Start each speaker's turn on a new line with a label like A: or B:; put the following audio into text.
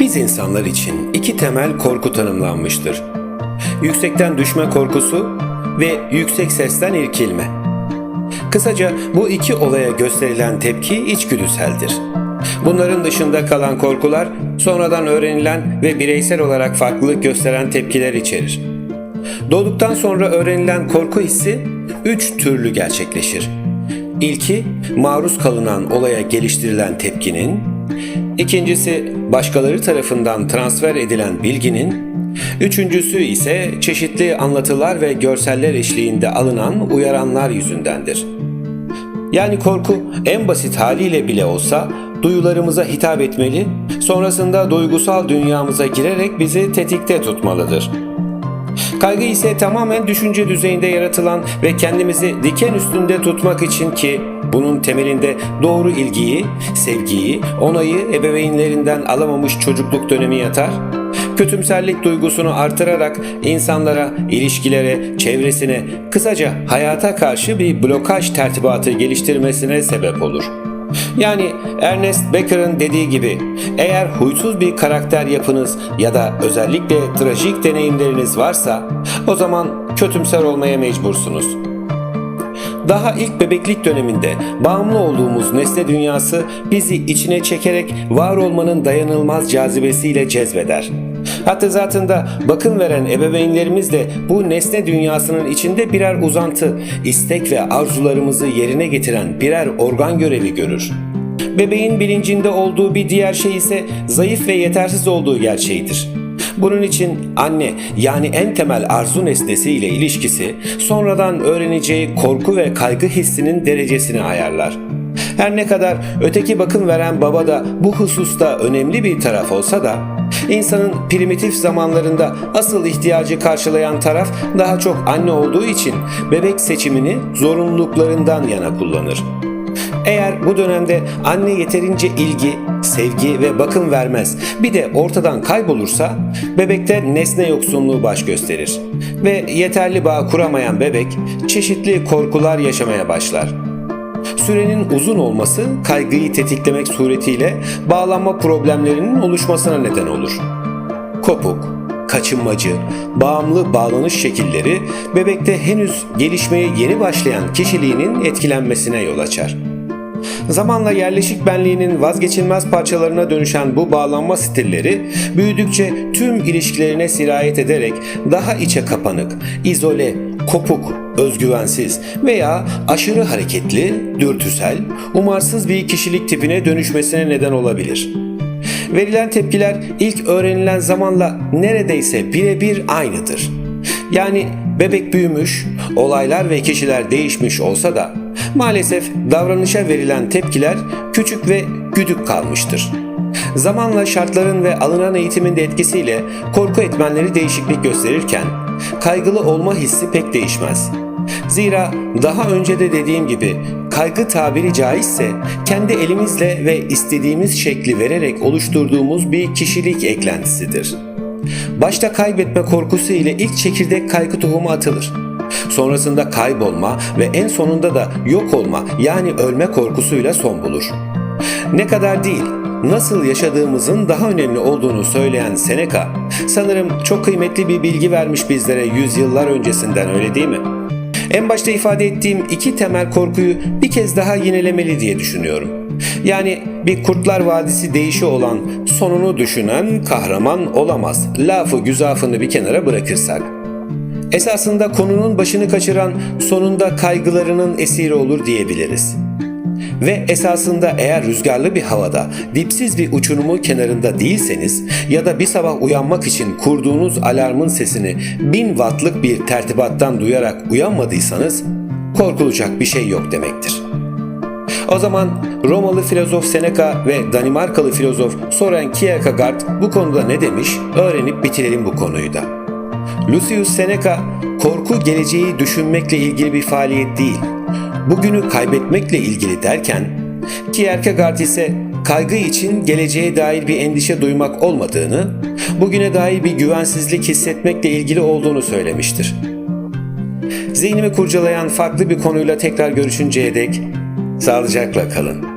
A: Biz insanlar için iki temel korku tanımlanmıştır. Yüksekten düşme korkusu ve yüksek sesten irkilme. Kısaca bu iki olaya gösterilen tepki içgüdüseldir. Bunların dışında kalan korkular sonradan öğrenilen ve bireysel olarak farklılık gösteren tepkiler içerir. Doğduktan sonra öğrenilen korku hissi üç türlü gerçekleşir. İlki maruz kalınan olaya geliştirilen tepkinin, ikincisi başkaları tarafından transfer edilen bilginin, üçüncüsü ise çeşitli anlatılar ve görseller eşliğinde alınan uyaranlar yüzündendir. Yani korku en basit haliyle bile olsa duyularımıza hitap etmeli, sonrasında duygusal dünyamıza girerek bizi tetikte tutmalıdır. Kaygı ise tamamen düşünce düzeyinde yaratılan ve kendimizi diken üstünde tutmak için ki bunun temelinde doğru ilgiyi, sevgiyi, onayı ebeveynlerinden alamamış çocukluk dönemi yatar. Kötümserlik duygusunu artırarak insanlara, ilişkilere, çevresine, kısaca hayata karşı bir blokaj tertibatı geliştirmesine sebep olur. Yani Ernest Becker'ın dediği gibi eğer huysuz bir karakter yapınız ya da özellikle trajik deneyimleriniz varsa o zaman kötümser olmaya mecbursunuz. Daha ilk bebeklik döneminde bağımlı olduğumuz nesne dünyası bizi içine çekerek var olmanın dayanılmaz cazibesiyle cezbeder. Hatta zatında bakım veren ebeveynlerimiz de bu nesne dünyasının içinde birer uzantı, istek ve arzularımızı yerine getiren birer organ görevi görür. Bebeğin bilincinde olduğu bir diğer şey ise zayıf ve yetersiz olduğu gerçeğidir. Bunun için anne yani en temel arzu nesnesi ile ilişkisi sonradan öğreneceği korku ve kaygı hissinin derecesini ayarlar. Her ne kadar öteki bakım veren baba da bu hususta önemli bir taraf olsa da insanın primitif zamanlarında asıl ihtiyacı karşılayan taraf daha çok anne olduğu için bebek seçimini zorunluluklarından yana kullanır. Eğer bu dönemde anne yeterince ilgi, sevgi ve bakım vermez bir de ortadan kaybolursa bebekte nesne yoksunluğu baş gösterir ve yeterli bağ kuramayan bebek çeşitli korkular yaşamaya başlar. Sürenin uzun olması kaygıyı tetiklemek suretiyle bağlanma problemlerinin oluşmasına neden olur. Kopuk, kaçınmacı, bağımlı bağlanış şekilleri bebekte henüz gelişmeye yeni başlayan kişiliğinin etkilenmesine yol açar. Zamanla yerleşik benliğinin vazgeçilmez parçalarına dönüşen bu bağlanma stilleri büyüdükçe tüm ilişkilerine sirayet ederek daha içe kapanık, izole, kopuk, özgüvensiz veya aşırı hareketli, dürtüsel, umarsız bir kişilik tipine dönüşmesine neden olabilir. Verilen tepkiler ilk öğrenilen zamanla neredeyse birebir aynıdır. Yani bebek büyümüş, olaylar ve kişiler değişmiş olsa da maalesef davranışa verilen tepkiler küçük ve güdük kalmıştır. Zamanla şartların ve alınan eğitimin de etkisiyle korku etmenleri değişiklik gösterirken kaygılı olma hissi pek değişmez. Zira daha önce de dediğim gibi kaygı tabiri caizse kendi elimizle ve istediğimiz şekli vererek oluşturduğumuz bir kişilik eklentisidir. Başta kaybetme korkusu ile ilk çekirdek kaygı tohumu atılır. Sonrasında kaybolma ve en sonunda da yok olma yani ölme korkusuyla son bulur. Ne kadar değil, nasıl yaşadığımızın daha önemli olduğunu söyleyen Seneca, sanırım çok kıymetli bir bilgi vermiş bizlere yüzyıllar öncesinden öyle değil mi? En başta ifade ettiğim iki temel korkuyu bir kez daha yinelemeli diye düşünüyorum. Yani bir Kurtlar Vadisi deyişi olan sonunu düşünen kahraman olamaz. Lafı güzafını bir kenara bırakırsak. Esasında konunun başını kaçıran sonunda kaygılarının esiri olur diyebiliriz. Ve esasında eğer rüzgarlı bir havada dipsiz bir uçurumun kenarında değilseniz ya da bir sabah uyanmak için kurduğunuz alarmın sesini bin wattlık bir tertibattan duyarak uyanmadıysanız korkulacak bir şey yok demektir. O zaman Romalı filozof Seneca ve Danimarkalı filozof Soren Kierkegaard bu konuda ne demiş öğrenip bitirelim bu konuyu da. Lucius Seneca korku geleceği düşünmekle ilgili bir faaliyet değil, bugünü kaybetmekle ilgili derken Kierkegaard ise kaygı için geleceğe dair bir endişe duymak olmadığını, bugüne dair bir güvensizlik hissetmekle ilgili olduğunu söylemiştir. Zihnimi kurcalayan farklı bir konuyla tekrar görüşünceye dek sağlıcakla kalın.